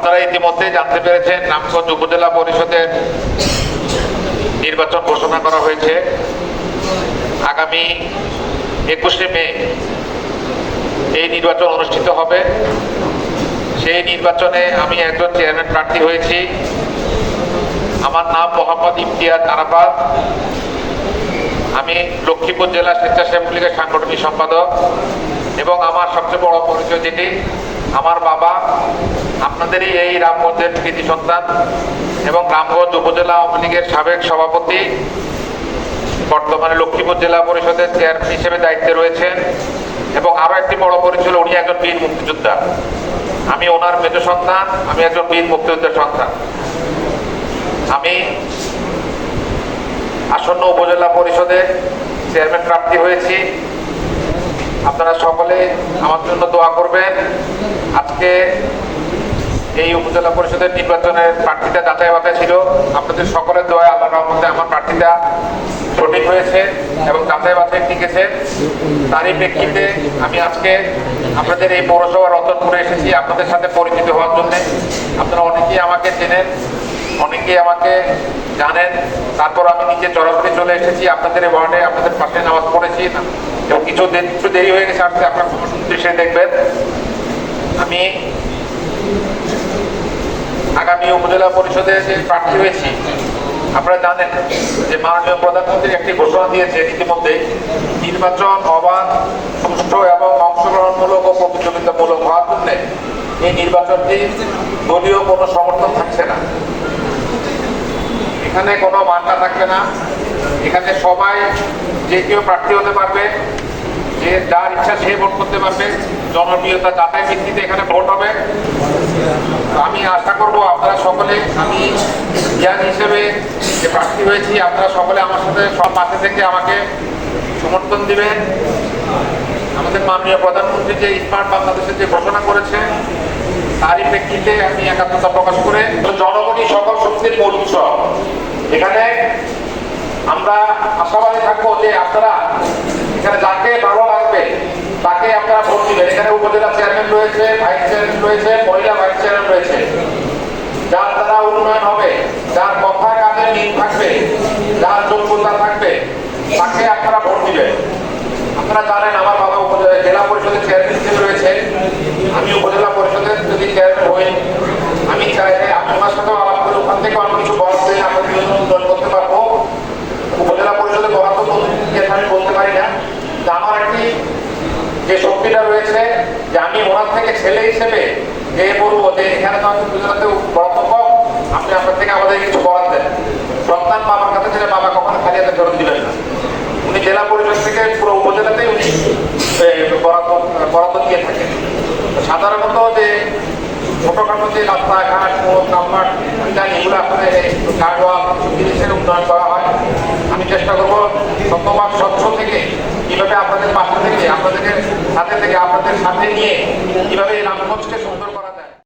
আপনারা ইতিমধ্যে জানতে পেরেছেন নামগঞ্জ উপজেলা পরিষদের নির্বাচন ঘোষণা করা হয়েছে। আগামী একুশে মে এই নির্বাচন অনুষ্ঠিত হবে। সেই নির্বাচনে আমি একজন চেয়ারম্যান প্রার্থী হয়েছি। আমার নাম মোহাম্মদ ইমতিয়াজ আরাফাত। আমি লক্ষ্মীপুর জেলা স্বেচ্ছাসেবক লীগের সাংগঠনিক সম্পাদক। এবং আমার সবচেয়ে বড় পরিচয় যেটি, আমার বাবা, আপনাদেরই এই রামগঞ্জের কৃতি সন্তান এবং রামগঞ্জ উপজেলা আওয়ামী লীগের সাবেক সভাপতি, বর্তমানে লক্ষ্মীপুর জেলা পরিষদের চেয়ারম্যান হিসেবে দায়িত্বে রয়েছেন এবং আরও একটি বড় পরিচয় উনি একজন বীর মুক্তিযোদ্ধা। আমি ওনার মেজ সন্তান, আমি একজন বীর মুক্তিযোদ্ধার সন্তান। আমি আসন্ন উপজেলা পরিষদের চেয়ারম্যান প্রাপ্তি হয়েছি। আপনারা সকলে আমার জন্য দোয়া করবেন। আজকে এই উপজেলা পরিষদের নির্বাচনের প্রার্থীটা যাচাই বাছাই ছিল। আপনাদের সকলের দোয়া আল্লাহ রহমতে আমার প্রার্থীটা সঠিক হয়েছে এবং যাচাই বাছাই টিকেছে তারই প্রেক্ষিতে আমি আজকে আপনাদের এই পৌরসভা রতনপুরে এসেছি আপনাদের সাথে পরিচিত হওয়ার জন্য। আপনারা অনেকেই আমাকে চেনেন, অনেকেই আমাকে জানেন। তারপর আমি নিজে চরমপুরে চলে এসেছি। আপনাদের ওয়ার্ডে আপনাদের পাশে নামাজ পড়েছি। এবং কিছু একটু দেরি হয়ে গেছে আসতে আপনার এসে দেখবেন। আমি আগামী উপজেলা পরিষদে যে প্রার্থী হয়েছি, আপনারা জানেন যে মাননীয় প্রধানমন্ত্রী একটি ঘোষণা দিয়েছেন ইতিমধ্যে, নির্বাচন অবাধ সুষ্ঠু এবং অংশগ্রহণমূলক ও প্রতিযোগিতামূলক হওয়ার জন্য এই নির্বাচনটি দলীয় কোনো সমর্থন থাকছে না। এখানে কোনো মান্না থাকবে না। এখানে সবাই যে কেউ প্রার্থী হতে পারবে। যে যার ইচ্ছা সে ভোট করতে পারবে। জনপ্রিয়তা যাতায়াত ভিত্তিতে এখানে ভোট হবে। আমি আশা করব আপনারা সকলে, আমি জ্ঞান হিসেবে যে প্রার্থী হয়েছি, আপনারা সকলে আমার সাথে সব পাশে থেকে আমাকে সমর্থন দিবেন। আমাদের মাননীয় প্রধানমন্ত্রী যে স্মার্ট বাংলাদেশের যে ঘোষণা করেছে তারই প্রেক্ষিতে আমি একাত্মতা প্রকাশ করে জনগণই সকল শক্তির মূল উৎসব এখানে আমরা আশাবাদী থাকব যে আপনারা এখানে যাকে ভালো লাগবে তাকে আপনারা ভোট দিবেন এখানে উপজেলা চেয়ারম্যান রয়েছে ভাইস চেয়ারম্যান রয়েছে মহিলা ভাইস চেয়ারম্যান রয়েছে যার দ্বারা উন্নয়ন হবে, যার কথা কাজে মিল থাকবে, যার যোগ্যতা থাকবে, তাকে আপনারা ভোট দিবেন। আপনারা জানেন, আমার বাবা উপজেলা জেলা পরিষদের চেয়ারম্যান হিসেবে রয়েছে। আমি উপজেলা পরিষদের যদি চেয়ারম্যান হই, আমি চাইলে আমি ওনার সাথেও আলাপ করে ওখান থেকে আমি কিছু দিয়ে আপনাদের জন্য উন্নয়ন করতে পারব। উপজেলা পরিষদের বরাদ্দ বলতে আমি বলতে পারি না আমার একটি যে শক্তিটা রয়েছে, যে আমি ওনার থেকে ছেলে হিসেবে যে বলব যে এখানে তো আমি গুজরাতে বরাদ্দ কম। আপনি আপনার থেকে আমাদের কিছু বরাদ দেন। সন্তান বাবার কাছে ছেলে বাবা কখনো খালি হাতে ফেরত দিবেন না। উনি জেলা পরিষদ থেকে পুরো উপজেলাতেই উনি বরাদ্দ বরাদ্দ দিয়ে থাকেন। সাধারণত যে ছোটখাটো যে রাস্তাঘাট, মোড় কামপাট এগুলো আসলে গার্ডওয়াল জিনিসের উন্নয়ন করা হয়। আমি চেষ্টা করব শতভাগ স্বচ্ছ থেকে, কীভাবে আপনাদের পাশে থেকে, আপনাদের সাথে থেকে, আপনাদের সাথে নিয়ে কীভাবে এই রামগঞ্জকে সুন্দর